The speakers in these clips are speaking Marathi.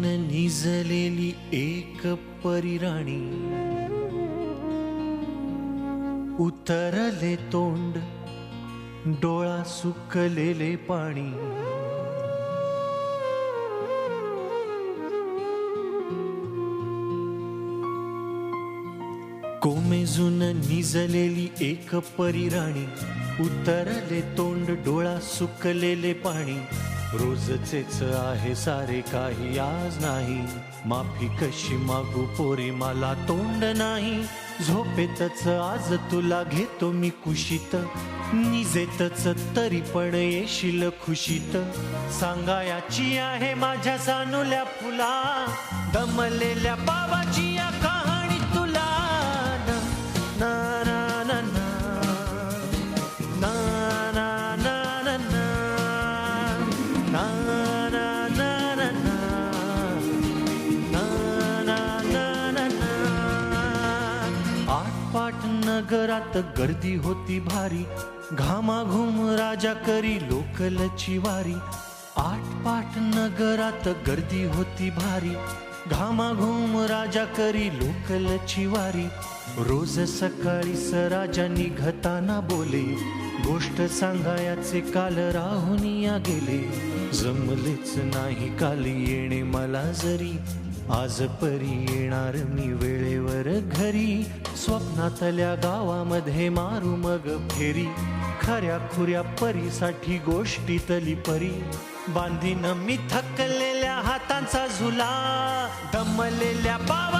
न निजलेली एक परिराणी उतरले तोंड डोळा सुकलेले पाणी. कोमेजून निजलेली एक परिराणी उतरले तोंड डोळा सुकलेले पाणी. रोजचेच आहे सारे काही आज नाही. माफी कशी मागू पोरी मला तोंड नाही. झोपेतच आज तुला घेतो मी कुशीत. निजेतच तरी पण येशील खुशीत. सांगायाची आहे माझ्या सानुल्या फुला. दमलेल्या बाबाची या कहाणी तुला. ना ना. नगरात गर्दी होती भारी. घामाघूम राजा करी लोकलची वारी. आटपाट नगरात गर्दी होती भारी. घामाघूम राजा करी लोकलची वारी. रोज सकाळी सराजा निघताना बोले. गोष्ट सांगायाचे काल राहुनिया गेले. जमलेच नाही काल येणे मला जरी. आज परी येणार मी वेळेवर घरी. स्वप्नातल्या गावामध्ये मारू मग फेरी. खऱ्या खुऱ्या परीसाठी गोष्टीतली परी. बांधीन मी थकलेल्या हातांचा झुला दमलेल्या बाबाची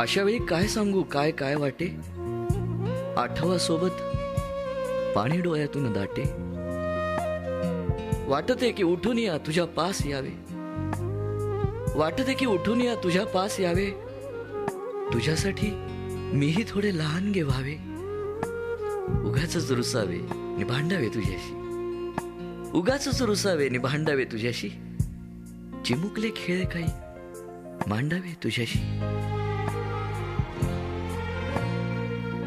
अशा वेळी काय सांगू काय काय वाटे? आठवा सोबत पाणी डोळ्यातून दाटे. वाटते की उठून या तुझ्या पास यावे. वाटते की उठून या तुझ्या पास यावे. तुझ्यासाठी मीही थोडे लहान गे व्हावे उगाच रुसावे नि भांडावे तुझ्याशी. उगाच रुसावे नि भांडावे तुझ्याशी. चिमुकले खेळ काही मांडावे तुझ्याशी.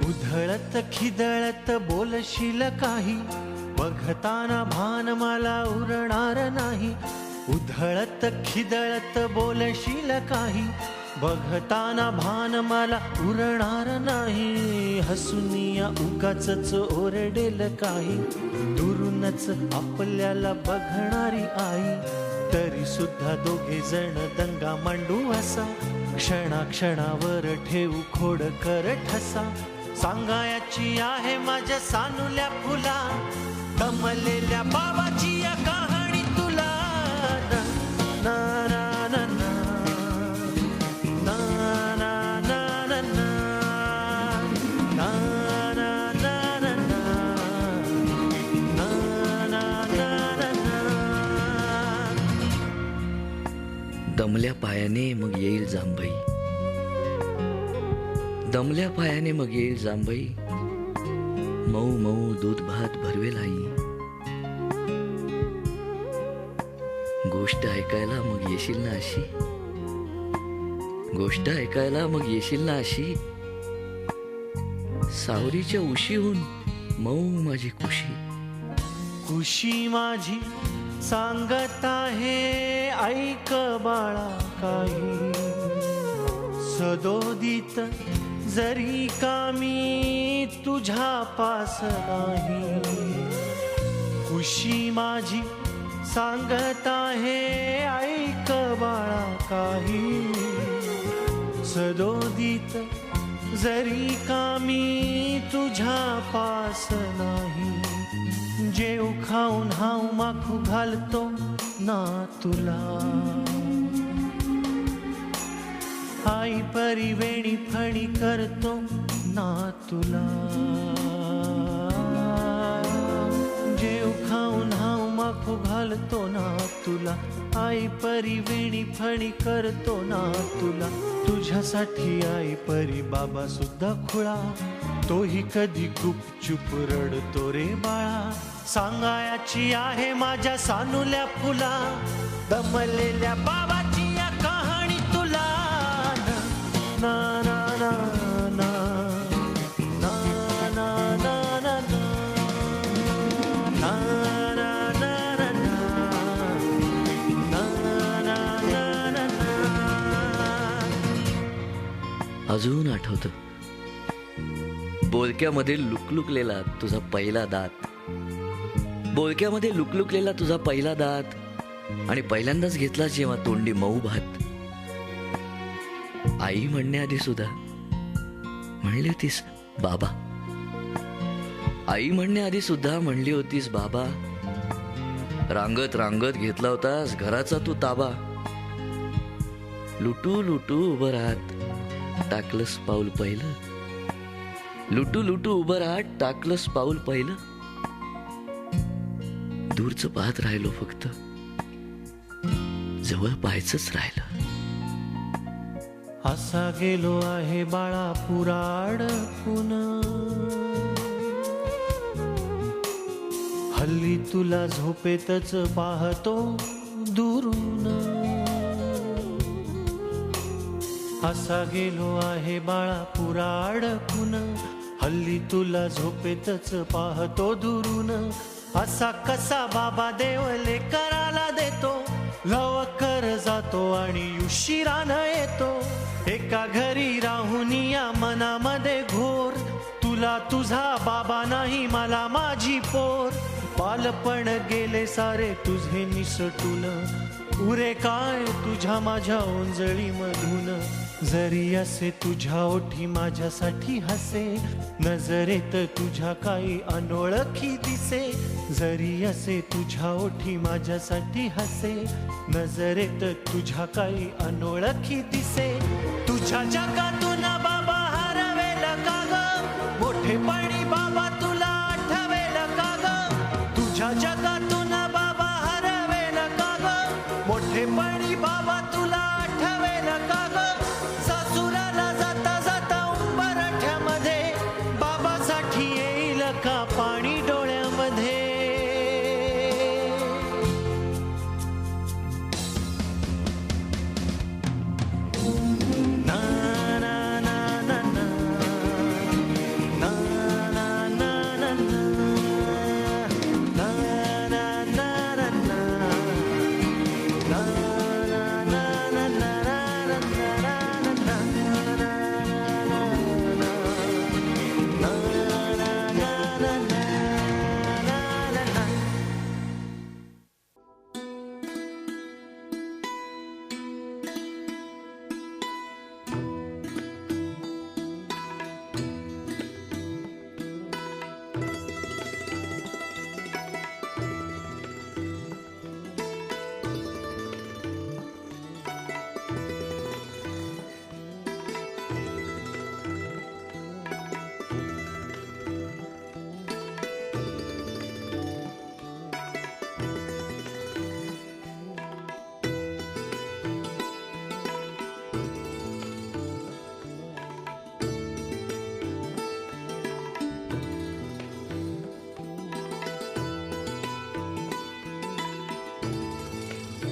उधळत खिदळत बोलशील काही. बघताना भान मला उरणार नाही. उधळत खिदळत बोलशील काही. बघताना भान मला उरणार नाही. हसूनिया उगाच ओरडेल काही. दुरूनच आपल्याला बघणारी आई. तरी सुद्धा दोघे जण दंगा मांडू असा. क्षणाक्षणावर ठेवू खोड कर ठसा. सांगायची आहे माझ्या सानुल्या फुला कमलेल्या बाबाची या कहाणी तुला ना ना ना ना ना ना ना ना ना ना ना ना ना ना ना ना दमल्या पायाने मग येईल जांभई दमल्या पायाने मग येईल जांभई मऊ मऊ दूध भात भरवेल आई गोष्ट ऐकायला मग येशील ना अशी? गोष्ट ऐकायला मग येशील ना अशी? सावरीच्या उशीहून मऊ माझी खुशी. खुशी माझी सांगत आहे ऐक बाळा काही. सदोदित जरी का मी तुझ्या पास नाही. खुशी माझी सांगत आहे ऐक बाळा काही. सदोदित जरी का मी तुझ्या पास नाही. जेव खाऊन हाव माखू घालतो ना तुला. आई परी वेणी फणी करतो ना तुला. जेव खाऊन हाव माखू घालतो ना तुला. आई परी वेणी फणी करतो ना तुला. तुझ्यासाठी आई परी बाबा सुद्धा खुळा. तोही कधी गुपचूप रडतो रे बाळा. सांगायाची आहे माझ्या सानुल्या फुला. दमलेल्या बाबा अजून आठवत. बोलक्यामध्ये लुकलुकलेला तुझा पहिला दात. बोलक्यामध्ये लुकलुकलेला तुझा पहिला दात. आणि पहिल्यांदाच घेतला जेव्हा तोंडी मऊ भात. आई म्हणण्याआधी सुद्धा म्हणली होतीस बाबा. आई म्हणण्याआधी सुद्धा म्हणली होतीस बाबा. रांगत रांगत घेतला होतास घराचा तू ताबा. लुटू लुटू उभं राहत. टाकलंस पाऊल पहिलं. लुटू लुटू उभं राहत टाकलंस पाऊल पहिलं. दूरच पाहत राहिलो फक्त. जवळ पाहायचंच राहिलं. असा गेलो आहे बाळा पुराड पुन. हल्ली तुला झोपेतच पाहतो दुरून. असा गेलो आहे बाळा पुरा अडकून हल्ली तुला झोपेतच पाहतो दुरून. असा कसा बाबा देवले कराला देतो. लवकर जातो आणि उशिरानं येतो. एका घरी राहून या मनामध्ये घोर. तुला तुझा बाबा नाही मला माझी पोर. बालपण गेले सारे तुझे निसटून. उरे काय तुझ्या माझ्या ओंजळी मधून? जरी असे तुझ्या ओठी माझ्यासाठी हसे नजरेत तुझ्या काही अनोळखी दिसे. जरी असे तुझ्या ओठी माझ्यासाठी हसे नजरेत तुझ्या काही अनोळखी दिसे. तुझ्या जगा